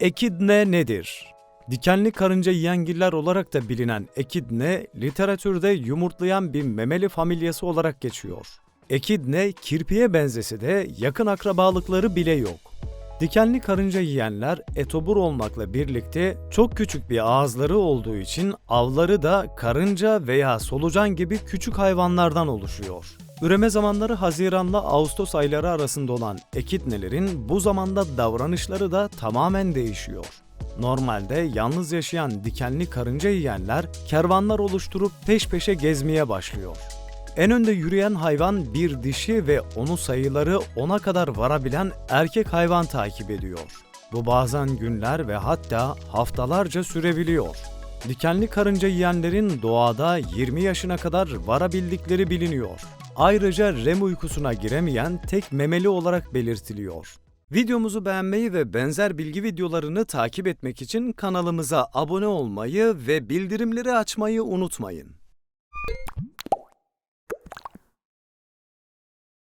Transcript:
Ekidne nedir? Dikenli karınca yiyengiller olarak da bilinen ekidne, literatürde yumurtlayan bir memeli familyası olarak geçiyor. Ekidne, kirpiye benzese de yakın akrabalıkları bile yok. Dikenli karınca yiyenler etobur olmakla birlikte çok küçük bir ağızları olduğu için avları da karınca veya solucan gibi küçük hayvanlardan oluşuyor. Üreme zamanları Haziran'la Ağustos ayları arasında olan ekidnelerin bu zamanda davranışları da tamamen değişiyor. Normalde yalnız yaşayan dikenli karınca yiyenler kervanlar oluşturup peş peşe gezmeye başlıyor. En önde yürüyen hayvan bir dişi ve onu sayıları ona kadar varabilen erkek hayvan takip ediyor. Bu bazen günler ve hatta haftalarca sürebiliyor. Dikenli karınca yiyenlerin doğada 20 yaşına kadar varabildikleri biliniyor. Ayrıca REM uykusuna giremeyen tek memeli olarak belirtiliyor. Videomuzu beğenmeyi ve benzer bilgi videolarını takip etmek için kanalımıza abone olmayı ve bildirimleri açmayı unutmayın.